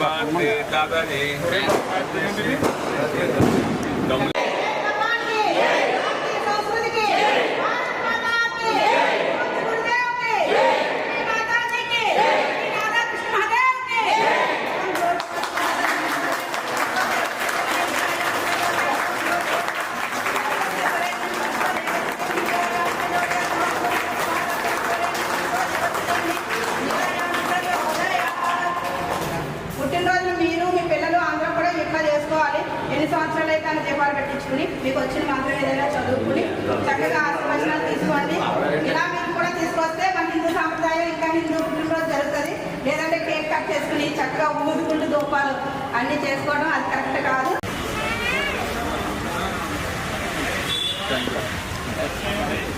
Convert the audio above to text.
भारती दादाजी మీరు మీ పిల్లలు అందరూ కూడా ఎక్కువ చేసుకోవాలి. ఎన్ని సంవత్సరాలు అయితే అని దీపాలు పెట్టించుకుని మీకు వచ్చిన మాత్రం ఏదైనా చదువుకుని చక్కగా ఆశీర్వచనాలు తీసుకోండి. ఇలా మీరు కూడా తీసుకొస్తే మన హిందూ సాంప్రదాయం ఇంకా హిందూ పుట్టినరోజు జరుగుతుంది. లేదంటే కేక్ కట్ చేసుకుని చక్కగా ఊరుకుంటూ దూపాలు అన్నీ చేసుకోవడం అది కరెక్ట్ కాదు. Thank you.